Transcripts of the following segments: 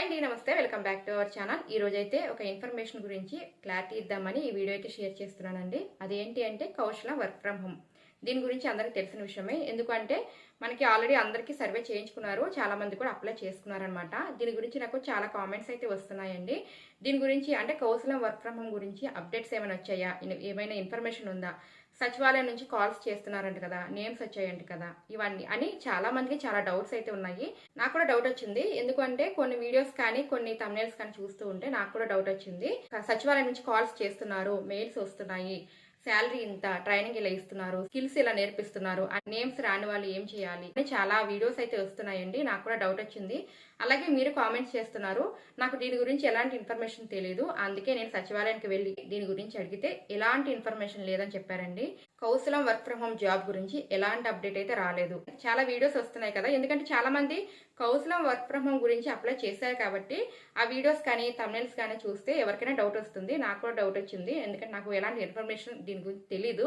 Hi అండి నమస్తే. Welcome back to our channel. ఈ రోజు అయితే ఒక ఇన్ఫర్మేషన్ గురించి క్లారిటీ ఇద్దామని ఈ వీడియో అయితే షేర్ చేస్తున్నానండి. అదేంటి అంటే కౌశల వర్క్ ఫ్రమ్ హోమ్. దీని గురించి అందరికీ తెలిసిన విషయమే. ఎందుకంటే మనకి ఆల్రెడీ అందరికీ సర్వే చేయించుకున్నారు. చాలా మంది కూడా అప్లై చేసుకున్నారనమాట దీని గురించి నాకు చాలా కామెంట్స్ అయితే వస్తున్నాయండి. దీని గురించి అంటే కౌశలం వర్క్ ఫ్రమ్ హోమ్ గురించి అప్డేట్స్ ఏమైనా వచ్చాయా? ఏమైనా ఇన్ఫర్మేషన్ ఉందా? సచివాలయం నుంచి కాల్స్ చేస్తున్నారంట కదా. నేమ్స్ వచ్చాయంట కదా. ఇవన్నీ అని చాలా మందికి చాలా డౌట్స్ అయితే ఉన్నాయి. నాకు కూడా డౌట్ వచ్చింది. ఎందుకంటే కొన్ని వీడియోస్ కానీ కొన్ని తమ్నేల్స్ కానీ చూస్తూ ఉంటే నాకు కూడా డౌట్ వచ్చింది. సచివాలయం నుంచి కాల్స్ చేస్తున్నారు. మెయిల్స్ వస్తున్నాయి. శాలరీ ఇంత ట్రైనింగ్ ఇలా ఇస్తున్నారు స్కిల్స్ ఇలా నేర్పిస్తున్నారు ఆ నేమ్స్ రాని వాళ్ళు ఏం చేయాలి అని చాలా వీడియోస్ అయితే వస్తున్నాయండి. నాకు కూడా డౌట్ వచ్చింది. అలాగే మీరు కామెంట్స్ చేస్తున్నారు. నాకు దీని గురించి ఎలాంటి ఇన్ఫర్మేషన్ తెలియదు అందుకే నేను సచివాలయానికి వెళ్ళి దీని గురించి అడిగితే ఎలాంటి ఇన్ఫర్మేషన్ లేదని చెప్పారండి. కౌశలం వర్క్ ఫ్రమ్ హోమ్ జాబ్ గురించి ఎలాంటి అప్డేట్ అయితే రాలేదు. చాలా వీడియోస్ వస్తున్నాయి కదా. ఎందుకంటే చాలా మంది కౌశలం వర్క్ ఫ్రమ్ హోమ్ గురించి అప్లై చేశారు కాబట్టి ఆ వీడియోస్ కానీ తమిళస్ కానీ చూస్తే ఎవరికైనా డౌట్ వస్తుంది. నాకు కూడా డౌట్ వచ్చింది. ఎందుకంటే నాకు ఎలాంటి ఇన్ఫర్మేషన్ దీని గురించి తెలీదు.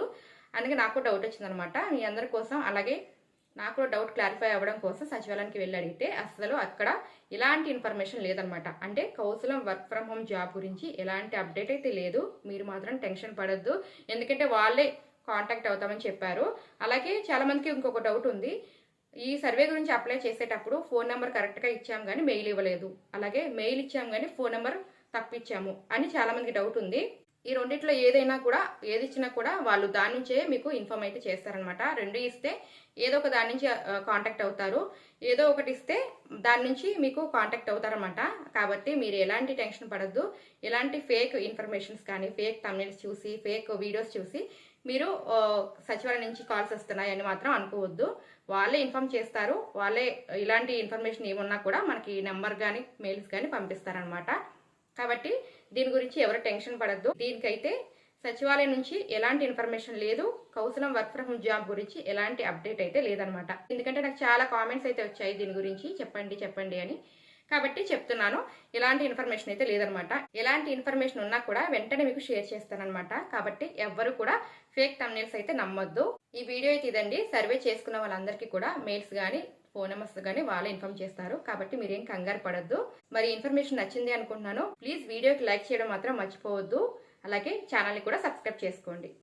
అందుకే నాకు డౌట్ వచ్చింది అనమాట మీ అందరి కోసం అలాగే నాకు డౌట్ క్లారిఫై అవ్వడం కోసం సచివాలయానికి వెళ్ళి అడిగితే అసలు అక్కడ ఎలాంటి ఇన్ఫర్మేషన్ లేదనమాట. అంటే కౌశలం వర్క్ ఫ్రమ్ హోమ్ జాబ్ గురించి ఎలాంటి అప్డేట్ అయితే లేదు. మీరు మాత్రం టెన్షన్ పడద్దు. ఎందుకంటే వాళ్ళే కాంటాక్ట్ అవుతామని చెప్పారు. అలాగే చాలామందికి ఇంకొక డౌట్ ఉంది. ఈ సర్వే గురించి అప్లై చేసేటప్పుడు ఫోన్ నెంబర్ కరెక్ట్గా ఇచ్చాం కానీ మెయిల్ ఇవ్వలేదు. అలాగే మెయిల్ ఇచ్చాం కానీ ఫోన్ నెంబర్ తప్పిచ్చాము అని చాలామందికి డౌట్ ఉంది. ఈ రెండిట్లో ఏదైనా కూడా ఏది ఇచ్చినా కూడా వాళ్ళు దాని నుంచే మీకు ఇన్ఫామ్ అయితే చేస్తారనమాట. రెండు ఇస్తే ఏదో ఒక దాని నుంచి కాంటాక్ట్ అవుతారు. ఏదో ఒకటి ఇస్తే దాని నుంచి మీకు కాంటాక్ట్ అవుతారనమాట. కాబట్టి మీరు ఎలాంటి టెన్షన్ పడద్దు. ఎలాంటి ఫేక్ ఇన్ఫర్మేషన్స్ కానీ ఫేక్ తమిళస్ చూసి ఫేక్ వీడియోస్ చూసి మీరు సచివాలయం నుంచి కాల్స్ వస్తున్నాయని మాత్రం అనుకోవద్దు. వాళ్ళే ఇన్ఫామ్ చేస్తారు. వాళ్ళే ఇలాంటి ఇన్ఫర్మేషన్ ఏమున్నా కూడా మనకి నెంబర్ కానీ మెయిల్స్ కానీ పంపిస్తారనమాట. కాబట్టి దీని గురించి ఎవరు టెన్షన్ పడద్దు. దీనికైతే సచివాలయం నుంచి ఎలాంటి ఇన్ఫర్మేషన్ లేదు. కౌశలం వర్క్ ఫ్రమ్ హోమ్ జాబ్ గురించి ఎలాంటి అప్డేట్ అయితే లేదనమాట. ఎందుకంటే నాకు చాలా కామెంట్స్ అయితే వచ్చాయి దీని గురించి. చెప్పండి చెప్పండి అని. కాబట్టి చెప్తున్నాను ఎలాంటి ఇన్ఫర్మేషన్ అయితే లేదనమాట. ఎలాంటి ఇన్ఫర్మేషన్ ఉన్నా కూడా వెంటనే మీకు షేర్ చేస్తానమాట కాబట్టి ఎవ్వరు కూడా ఫేక్ తమ్నేల్స్ అయితే నమ్మొద్దు. ఈ వీడియో అయితే ఇదండి. సర్వే చేసుకున్న వాళ్ళందరికీ కూడా మెయిల్స్ కానీ ఫోన్ నెంబర్స్ కానీ వాళ్ళే ఇన్ఫార్మ్ చేస్తారు. కాబట్టి మీరేం కంగారు పడద్దు. మరి ఇన్ఫర్మేషన్ నచ్చింది అనుకుంటున్నాను. ప్లీజ్ వీడియోకి లైక్ చేయడం మాత్రం మర్చిపోవద్దు. అలాగే ఛానల్ని కూడా సబ్స్క్రైబ్ చేసుకోండి.